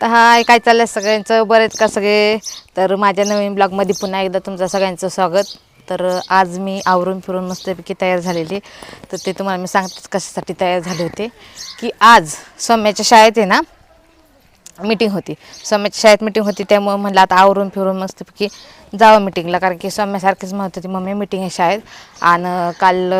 तर हाय काय चाललंय सगळ्यांचं? बरेच का सगळे? तर माझ्या नवीन ब्लॉगमध्ये पुन्हा एकदा तुमचं सगळ्यांचं स्वागत. तर आज मी आवरून फिरून मस्तपैकी तयार झालेली. तर ते तुम्हाला मी सांगतेच कशासाठी तयार झाले होते. की आज सौम्याच्या शाळेत आहे ना मीटिंग होती. सौम्याच्या शाळेत मीटिंग होती त्यामुळे म्हणलं आता आवरून फिरून मस्तपैकी जावं मीटिंगला कारण की सौम्यासारखीच म्हणत होती मम्मी मीटिंग आहे शाळेत. आणि काल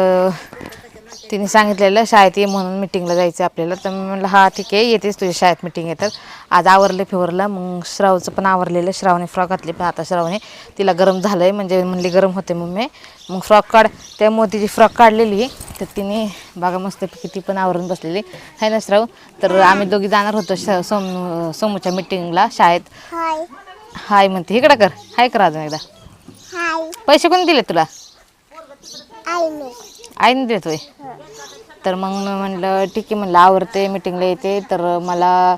तिने सांगितलेलं शाळेत ये म्हणून मिटिंगला जायचं आपल्याला. तर मी म्हणलं हा ठीक आहे येतेच तुझ्या शाळेत मिटिंग येतात आज आवरले फिवरलं मग श्रावचं पण आवरलेलं श्रावणे फ्रॉक घातली पण आता श्रावणे तिला गरम झालं आहे म्हणजे म्हणली गरम होते मम्मी. मग फ्रॉक काढ त्यामुळे तिची फ्रॉक काढलेली तर तिने बघा मस्तपैकी ती पण आवरून बसलेली. आहे ना श्राव? तर आम्ही दोघी जाणार होतो श सोम सोमूच्या मिटिंगला शाळेत. हाय. म्हणते इकडं कर. हाय कर अजून एकदा. पैसे कोणी दिले तुला? आई मी आईने देतोय तर मग मी म्हणलं ठीक आहे म्हणलं आवडते मिटिंगला येते. तर मला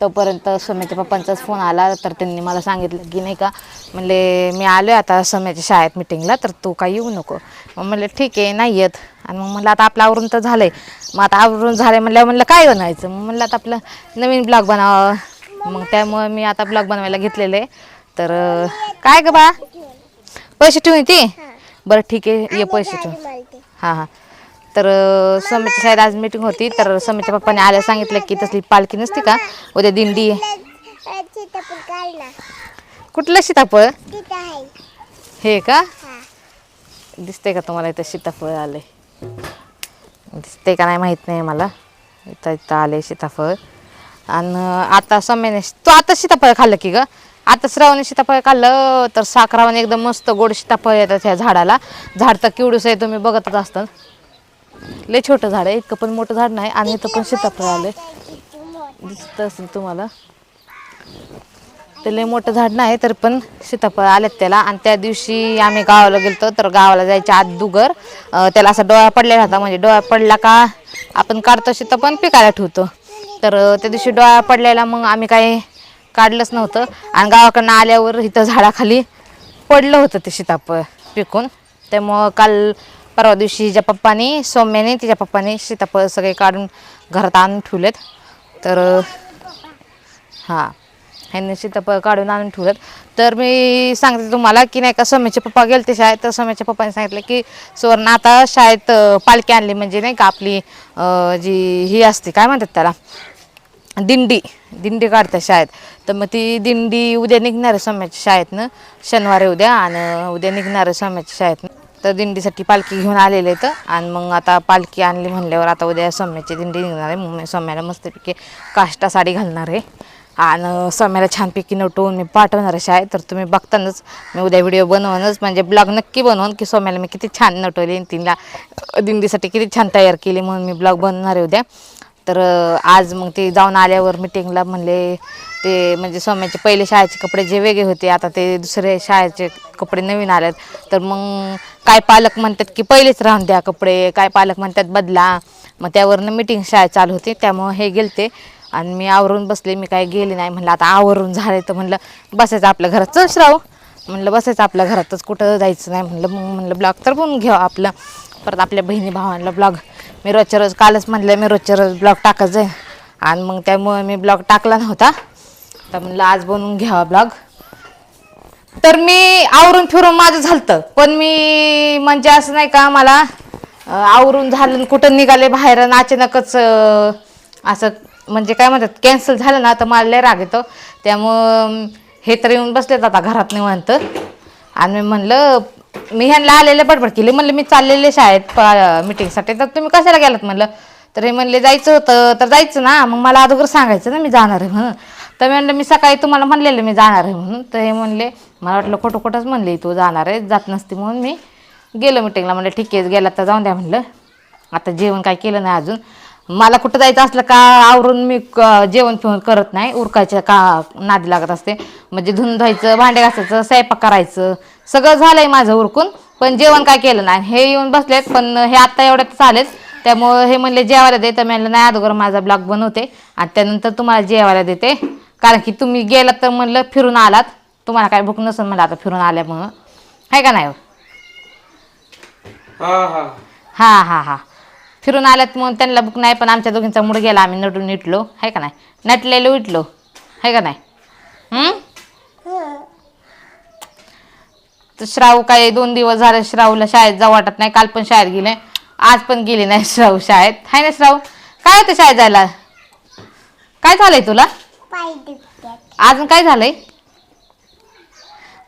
तोपर्यंत सोम्याच्या पप्पांचाच फोन आला. तर त्यांनी मला सांगितलं की नाही का म्हणले मी आलो आहे आता सोम्याच्या शाळेत मिटिंगला तर तू काही येऊ नको. मग म्हणलं ठीक आहे नाही येत. आणि मग म्हणलं आता आपलं आवरून तर झालं आहे मग आता आवरून झालं आहे म्हणलं म्हणलं काय बनवायचं मग म्हणलं आता आपलं नवीन ब्लॉग बनावं. मग त्यामुळं मी आता ब्लॉग बनवायला घेतलेलं आहे. तर काय ग बा? पैसे ठेवून ती बरं ठीक आहे ये पैसे ठेवून हां हां. तर स्वामीच्या साहेब शाळेत आज मीटिंग होती. तर समीच्या पप्पाने आल्या सांगितलं की तसली पालखी नसते का? उद्या दिंडी आहे. कुठलं सीताफळ? हे का? दिसतंय का तुम्हाला इथं सीताफळ आले दिसतंय का नाही माहीत नाही मला. इथं इथं आले सीताफळ. आणि आता स्वामीने तू आता सीताफळ खाल्लं की ग? आता श्रावणी सीताफळ खाल्लं तर साखरावाने एकदम मस्त गोड सीताफळ येतात ह्या झाडाला. झाड तर किवडूस आहे तुम्ही बघतच असतात लय छोटं झाड आहे इतकं पण मोठं झाड नाही आणि इथं पण सीताफळ आले दिसत असेल तुम्हाला. ते लय मोठं झाड नाही तर पण सीताफळ आलेत त्याला. आणि त्या दिवशी आम्ही गावाला गेलो तर गावाला जायच्या आत दुगर त्याला असा डोळा पडलेला होता. म्हणजे डोळा पडला का आपण काढतो सीताफळ पिकायला ठेवतो. तर त्या दिवशी डोळा पडलेला मग आम्ही काही काढलंच नव्हतं. आणि गावाकडनं आल्यावर इथं झाडाखाली पडलं होतं ते सीताफळ पिकून. त्यामुळं काल परवा दिवशी हिच्या पप्पानी सौम्याने तिच्या पप्पाने सीताफळ सगळे काढून घरात आणून ठेवलेत. तर हां ह्यांनी सीताफळ काढून आणून ठेवलेत. तर मी सांगते तुम्हाला की नाही का सौम्याचे पप्पा गेले ते शाळेत. तर सौम्याच्या पप्पाने सांगितलं की सुवर्ण आता शाळेत पालखी आणली म्हणजे नाही का आपली जी ही असते काय म्हणतात त्याला? दिंडी दिंडी काढतात शाळेत. तर मग ती दिंडी उद्या निघणार आहे सोम्याच्या शाळेतनं. शनिवारी उद्या आणि उद्या निघणार आहे स्वाम्याच्या शाळेतनं. तर दिंडीसाठी पालखी घेऊन आलेले तर आणि मग आता पालखी आणली म्हणल्यावर आता उद्या सोम्याची दिंडी निघणार आहे. मग मी सोम्याला मस्तपैकी काष्टा साडी घालणार आहे. आणि सोम्याला छानपैकी नटवून मी पाठवणार आहे शाळेत. तर तुम्ही बघतानाच मी उद्या व्हिडिओ बनवूनच म्हणजे ब्लॉग नक्की बनवून की सोम्याला मी किती छान नटवली आणि तिला दिंडीसाठी किती छान तयार केली म्हणून मी ब्लॉग बनवणार आहे उद्या. तर आज मग ते जाऊन आल्यावर मिटिंगला म्हणले ते म्हणजे सोम्याचे पहिले शाळेचे कपडे जे वेगळे होते आता ते दुसरे शाळेचे कपडे नवीन आलेत. तर मग काय पालक म्हणतात की पहिलेच राहून द्या कपडे काय पालक म्हणतात बदला. मग त्यावरनं मिटिंग शाळेत चालू होती त्यामुळं हे गेलते. आणि मी आवरून बसले मी काय गेले नाही म्हणलं आता आवरून झाले तर म्हणलं बसायचं आपल्या घरात चल श्राव. म्हणलं बसायचं आपल्या घरातच कुठं जायचं नाही म्हणलं मग म्हणलं ब्लॉग तर बनवून घ्या आपलं. परत आपल्या बहिणी भावांना ब्लॉग मी रोजच्या रोज कालच म्हणलं मी रोजच्या रोज ब्लॉग टाकत जाईन. आणि मग त्यामुळे मी ब्लॉग टाकला नव्हता. तर म्हणलं आज बनवून घ्यावा ब्लॉग. तर मी आवरून फिरून माझं झालतं. पण मी म्हणजे असं नाही का मला आवरून झालं कुठं निघाले बाहेर आणि अचानकच असं म्हणजे काय म्हणतात कॅन्सल झालं ना तर मला लय राग येतो. त्यामुळं हे तर येऊन बसलेत आता घरात निवांत. आणि मी म्हणलं मी ह्यांना आलेले बडबड केली. म्हणलं मी चाललेले शाळेत मिटिंगसाठी तर तुम्ही कशाला गेलात म्हणलं? तर हे म्हणले जायचं होतं. तर जायचं ना. मग मला अगोदर सांगायचं ना मी जाणार आहे म्हणून. तर मी म्हणलं मी सकाळी तुम्हाला म्हणलेलं मी जाणार आहे म्हणून. तर हे म्हणले मला वाटलं खोटं खोटंच म्हणले तू जाणार आहे जात नसते म्हणून मी गेलो मिटिंगला म्हणलं ठीक आहे गेला तर जाऊन द्या म्हणलं. आता जेवण काय केलं नाही अजून. मला कुठं जायचं असलं का आवरून मी क- जेवण फिवण करत नाही. उरकायच्या का नादी लागत असते. म्हणजे धुवून धुवायचं भांडे घासायचं स्वयंपाक करायचं. सगळं झालंय माझं उरकून पण जेवण काय केलं नाही. हे येऊन बसलेत पण हे आत्ता एवढ्यात आलेत त्यामुळं हे म्हणले जेवायला दे तर मी म्हणलं नाही अगोदर माझा ब्लॉग बनवते. आणि त्यानंतर तुम्हाला जेवायला देते. कारण की तुम्ही गेलात तर म्हणलं फिरून आलात. तुम्हाला काय भूक नसेल म्हणलं आता फिरून आल्या म्हणून आहे का नाही हो? हा हा. हा हा हा. फिरून आल्यात म्हणून त्यांना बुक नाही पण आमच्या दोघींचा मूड गेला आम्ही नटून निटलो. आहे का नाही? नटलेलो उठलो. आहे का नाही? हम्म? तर श्राव काय दोन दिवस झाले श्रावला शाळेत जाऊ वाटत नाही. काल पण शाळेत गेले. आज पण गेली नाही श्राव शाळेत. हाय ना श्राव काय होतं शाळेत जायला? काय झालंय तुला? अजून काय झालंय?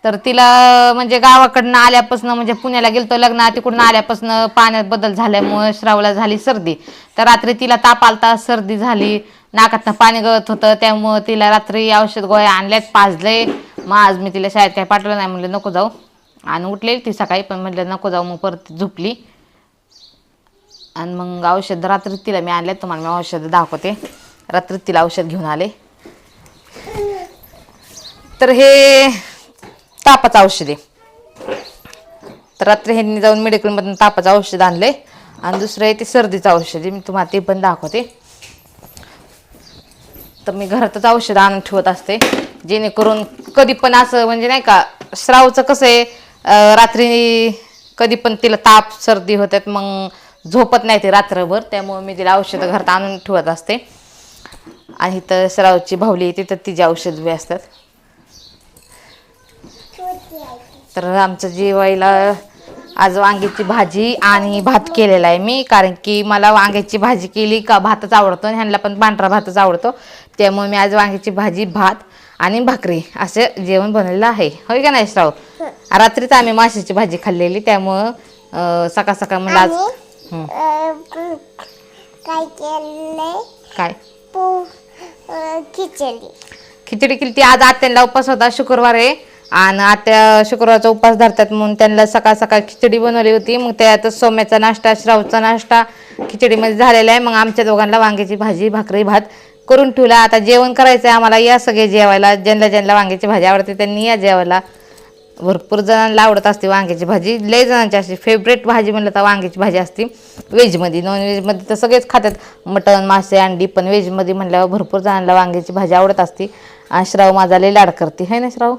तर तिला म्हणजे गावाकडनं आल्यापासून म्हणजे पुण्याला गेलतो लग्न तिकडून आल्यापासून पाण्यात बदल झाल्यामुळे श्रावला झाली सर्दी. तर रात्री तिला ताप आलता सर्दी झाली. नाकातनं पाणी गळत होतं. त्यामुळं तिला रात्री औषध गोळ्या आणल्यात पाजले मग आज मी तिला शाळेत काय पाठवलं नाही म्हणलं नको जाऊ. आणि उठलेली ती सकाळी पण म्हटलं नको जाऊ मग परत झोपली. आणि मग औषध रात्री तिला मी आणले तुम्हाला मी औषध दाखवते. रात्री तिला औषध घेऊन आले. तर हे तापाचं औषध आहे. तर रात्री ह्यांनी जाऊन मेडिकलमधून तापाचं औषध आणले. आणि दुसरं आहे ते सर्दीचं औषध आहे मी तुम्हाला ते पण दाखवते. तर मी घरातच औषध आणून ठेवत असते. जेणेकरून कधी पण असं म्हणजे नाही का श्रावचं कसं आहे रात्री कधी पण तिला ताप सर्दी होतात मग झोपत नाही ते रात्रभर. त्यामुळे मी तिला औषधं घरात आणून ठेवत असते. आणि इथं सरावची भावली येते तर तिची औषध बी असतात. तर आमचं जेवायला आज वांग्याची भाजी आणि भात केलेला आहे मी कारण की मला वांग्याची भाजी केली का भातच आवडतो आणि ह्यांना पण पांढरा भातच आवडतो. त्यामुळे मी आज वांग्याची भाजी भात आणि भाकरी असं जेवण बनवलेलं आहे. होय का नाही श्राव? रात्रीच आम्ही माशाची भाजी खाल्लेली त्यामुळं सकाळ सकाळ मला आज हं, काय केलंय? काय? पो खिचडी. खिचडी केली ती. आज आत्यांना उपास होता शुक्रवार. आहे आणि आत्या शुक्रवारचा उपास धरतात म्हणून त्यांना सकाळ सकाळ खिचडी बनवली होती. मग त्यातच सोम्याचा नाश्ता श्रावचा नाश्ता खिचडीमध्ये झालेला आहे. मग आमच्या दोघांना वांग्याची भाजी भाकरी भात करून ठेवला. आता जेवण करायचं आहे आम्हाला. या सगळे जेवायला ज्यांना ज्यांना वांग्याची भाजी आवडते त्यांनी या जेवायला भरपूर जणांना आवडत असते वांग्याची भाजी. लय जणांची अशी फेवरेट भाजी म्हणलं तर वांग्याची भाजी असते. व्हेजमध्ये नॉन व्हेजमध्ये तर सगळेच खातात मटण मासे अंडी पण व्हेजमध्ये म्हणल्यावर भरपूर जणांना वांग्याची भाजी आवडत असते. आणि श्राव माझा लय लाड करते. है ना श्राव?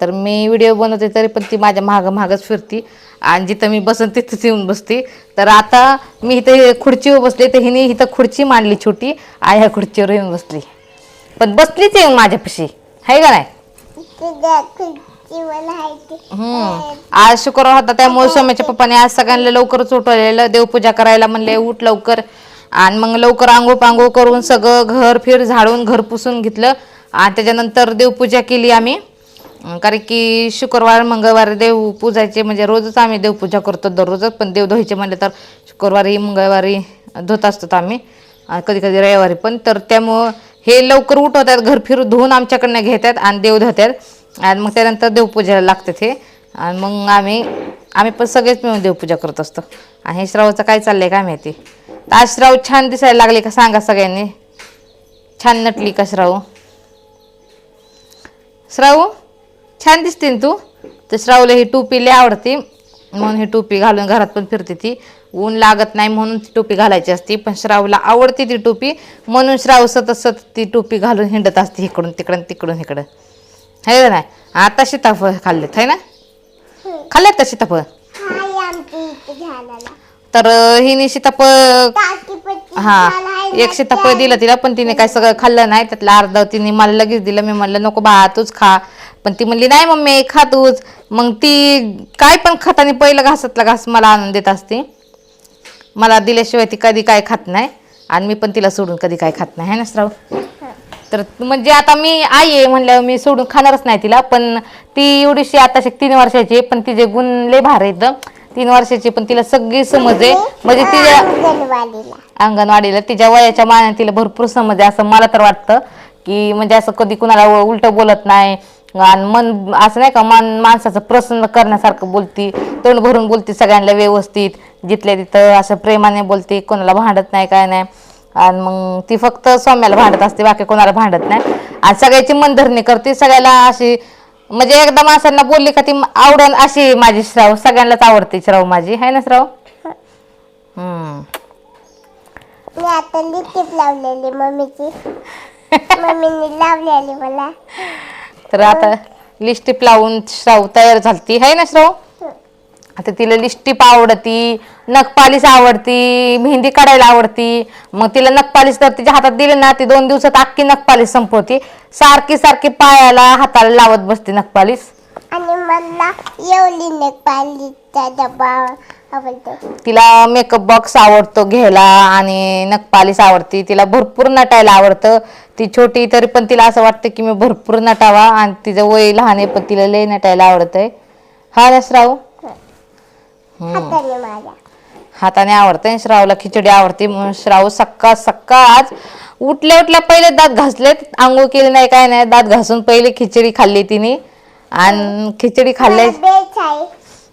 तर मी व्हिडिओ बनवते तरी पण ती माझ्या मागं मागंच फिरती. आणि जिथं मी बसन तिथंच येऊन बसते. तर आता मी इथे खुर्चीवर बसले. तर हिने इथं खुर्ची मांडली छोटी. आणि ह्या खुर्चीवर येऊन बसली. पण बसलीच येऊन माझ्यापाशी. आहे का नाही? आज शुक्रवार होता त्यामुळे सोम्याच्या पप्पाने आज सगळ्यांना लवकरच उठवलेलं देवपूजा करायला म्हणले उठ लवकर. आणि मग लवकर आंघोळ पांघोळ करून सगळं घर फिर झाडून घर पुसून घेतलं. आणि त्याच्यानंतर देवपूजा केली आम्ही. कारण की शुक्रवार मंगळवार देव पूजायचे म्हणजे रोजच आम्ही देवपूजा करतो दररोजच. पण देव धुवायचे म्हणले तर शुक्रवारी मंगळवारी धुत असतो आम्ही. कधी कधी रविवारी पण. तर त्यामुळं हे लवकर उठवतात घर फिरून धुवून आमच्याकडनं घेतात आणि देव धुतात आणि मग त्यानंतर देवपूजेला लागतात हे आणि मग आम्ही आम्ही पण सगळेच मिळून देवपूजा करत असतो. आणि हे श्रावचं काय चाललंय काय माहिती? तर आज श्राव छान दिसायला लागले का सांगा सगळ्यांनी? छान नटली का श्राव श्राव छान दिसते तू? तर श्रावला ही टोपी लय आवडते. म्हणून ही टोपी घालून घरात पण फिरते ती. ऊन लागत नाही म्हणून ती टोपी घालायची असते. पण श्रावला आवडते ती टोपी. म्हणून श्राव सतत सतत ती टोपी घालून हिंडत असते इकडून तिकडून तिकडून इकडं. है नाही? आता सीताफळ खाल्लेत है ना? खाल्लेत का सीताफळ? तर हिने सीताफळ हा. एक सीताफळ दिलं तिला पण तिने काय सगळं खाल्लं नाही. त्यातलं अर्ध तिने मला लगेच दिलं. मी म्हणलं नको बा तूच खा. पण ती म्हणली नाही मम्मी खा तूच. मग ती काय पण खाताना पहिलं घासातला घास मला आणून देत असते. मला दिल्याशिवाय ती कधी काय खात नाही. आणि मी पण तिला सोडून कधी काय खात नाही. है ना श्राव? तर म्हणजे आता मी आई आहे म्हणल्यावर मी सोडून खाणारच नाही तिला. पण ती एवढीशी आता तीन वर्षाची आहे, पण तिचे गुण लय भार आहेत. तीन वर्षाची पण तिला सगळी समज आहे. म्हणजे तिच्या अंगणवाडीला. तिच्या वयाच्या मानाने तिला भरपूर समज आहे असं मला तर वाटतं. की म्हणजे असं कधी कुणाला उलट बोलत नाही. आणि मन असं नाही का मन माणसाचं प्रसन्न करण्यासारखं बोलती. तोंड भरून बोलती सगळ्यांना व्यवस्थित. जिथल्या तिथं असं प्रेमाने बोलते कोणाला भांडत नाही काय नाही. आणि मग ती फक्त सौम्याला भांडत असते बाकी कोणाला भांडत नाही. आणि सगळ्याची मनधरणी करते सगळ्याला अशी म्हणजे एकदा माणसांना बोलली का ती आवडण अशी माझी श्राव सगळ्यांनाच आवडते श्राव माझी. आहे ना श्राव? हम्म. मी आता लिपस्टिक लावलेली मम्मीची. मम्मीने लावलेली मला. तर आता लिस्टिप लावून श्राव तयार झालती. आहे ना श्राव? आता तिला लिस्टिप आवडती नखपालीस आवडती मेहंदी काढायला आवडती. मग तिला नखपालीस तर तिच्या हातात दिली ना ती दोन दिवसात अख्खी नखपालीस संपवती. सारखी सारखी पायाला हाताला लावत बसते नखपालीस. आणि मला पालीचा डब्बा आवडतो तिला मेकअप बॉक्स आवडतो घ्यायला आणि नखपालीस आवडती. तिला भरपूर नटायला आवडतं. ती छोटी तरी पण तिला असं वाटतं की मी भरपूर नटावा आणि तिचं वय लहान आहे पण तिला लय नटायला आवडतंय. हा ना श्राव हाताने माझ्या. हाताने आवडते श्रावला खिचडी आवडते. म्हणून श्राव सक्का सक्का आज उठल्या उठल्या पहिले दात घासलेत. आंघोळ केली नाही काय नाही. दात घासून पहिले खिचडी खाल्ली तिने. आणि खिचडी खाल्ल्या बेच आहे.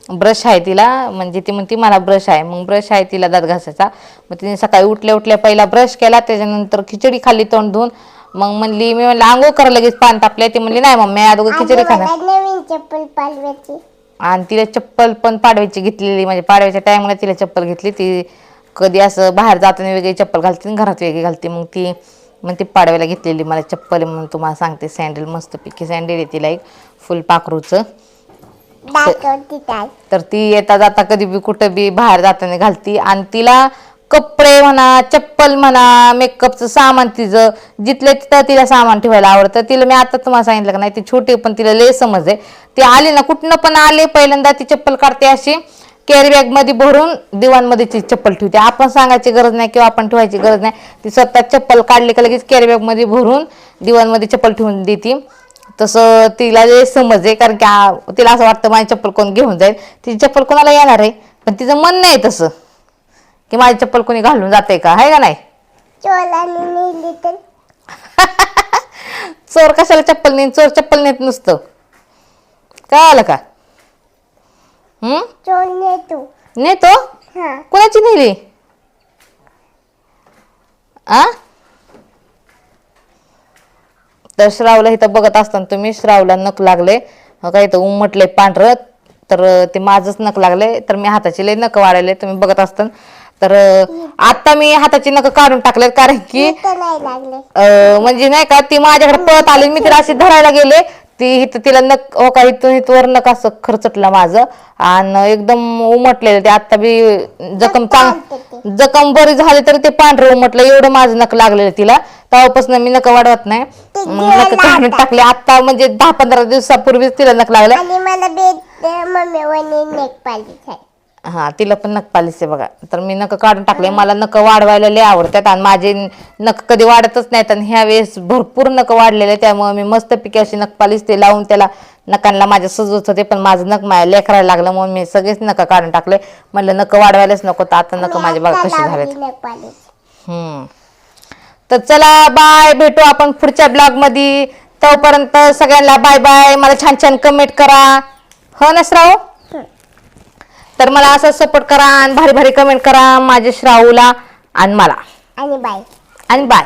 ब्रश आहे तिला. म्हणजे ती म्हणते मला ब्रश आहे. मग ब्रश आहे तिला दात घासायचा. मग तिने सकाळी उठल्या उठल्या पहिला ब्रश केला. त्याच्यानंतर खिचडी खाल्ली तोंड धुवून. मग म्हणली मी म्हणलं आंघोळ करा लगेच. पान तापले ती. म्हणली नाही मम्मी अगोदर खिचडी खाणार. मला नवीन चप्पल पालवायची. आणि तिला चप्पल पण पाडव्याची घेतलेली म्हणजे पाडव्याच्या टायमाला तिला चप्पल घेतली. ती कधी असं बाहेर जाताना वेगळी चप्पल घालते आणि घरात वेगळी घालते. मग ती मग ती पाडव्याला घेतलेली. मला चप्पल म्हणून तुम्हाला सांगते सँडल मस्तपैकी सँडल आहे तिला एक फुल पाखरूचं. तर ती येता जाता कधी बी कुठं बी बाहेर जाताना घालती. आणि तिला कपडे म्हणा चप्पल म्हणा मेकअपचं सामान तिचं जिथलं तिथं तिला सामान ठेवायला आवडतं. तिला मी आता तुम्हाला सांगितलं का नाही ती छोटी पण तिला लय समज आहे. ती आली ना कुठनं पण आले पहिल्यांदा ती चप्पल काढते अशी. कॅरी मध्ये भरून दिवाणमध्ये ती चप्पल ठेवते. आपण सांगायची गरज नाही किंवा आपण ठेवायची गरज नाही. ती स्वतः चप्पल काढली का लगेच कॅरी मध्ये भरून दिवाणमध्ये चप्पल ठेवून देते. तसं तिला लय समज आहे कारण की तिला असं वाटतं माझी चप्पल कोण घेऊन जाईल? तिची चप्पल कोणाला येणार आहे? पण तिचं मन नाही तसं. की माझी चप्पल कोणी घालून जाते का? आहे का नाही? चोलाने नेली तर. चोर कशाला चप्पल नेत चोर चप्पल नेत नुसतं. काय आलं का? हम्म? चोल नेतो. नेतो? हा. कोणाची नेली? आ? तर श्रावला इथं बघत असताना तुम्ही श्रावला नख लागले. हो का इथं उमटले पांढरं तर ते माझंच नख लागले. तर मी हाताची लय नख वाढवले तुम्ही बघत असताना तर आता मी हाताची नख काढून टाकले कारण की तर नाही लागले. अं, म्हणजे नाही का ती माझ्याकडे पळत आली. मी तिला अशी धरायला गेले. ती इथं तिला नक हो का इथून इथवर नक असं खरचटलं माझं. आणि एकदम उमटलेलं ते. आता बी जखम चांग जखम बरी झाली तरी ते पांढरं उमटलं. एवढं माझं नक लागलेलं तिला. तेव्हापासून मी नक वाढवत नाही. नक काढून टाकले. आता म्हणजे दहा पंधरा दिवसापूर्वीच तिला नक लागलं. आणि मला मम्मी नेक हा तिला पण नख आहे बघा. तर मी नख काढून टाकले मला नख वाढवायला लय आवडतात आणि माझे नख कधी वाढतच नाहीत आणि ह्या वेळेस भरपूर नख वाढलेले त्यामुळे मी मस्तपैकी अशी नख पालिश ते लावून त्याला नखांना माझ्या सजवत होते पण माझं नख माझ्या लेकरायला लागलं म्हणून मी सगळेच नख काढून टाकले. म्हणलं नख वाढवायलाच नको तर आता नख माझे बघा कसे झालेत. हम्म. तर चला बाय. भेटू आपण पुढच्या ब्लॉगमध्ये तोपर्यंत सगळ्यांना बाय बाय. मला छान छान कमेंट करा. हो ना श्राव तर मला असं सपोर्ट करा आणि भारी भारी कमेंट करा. माझ्या श्रावूला आणि मला. आणि बाय. आणि बाय.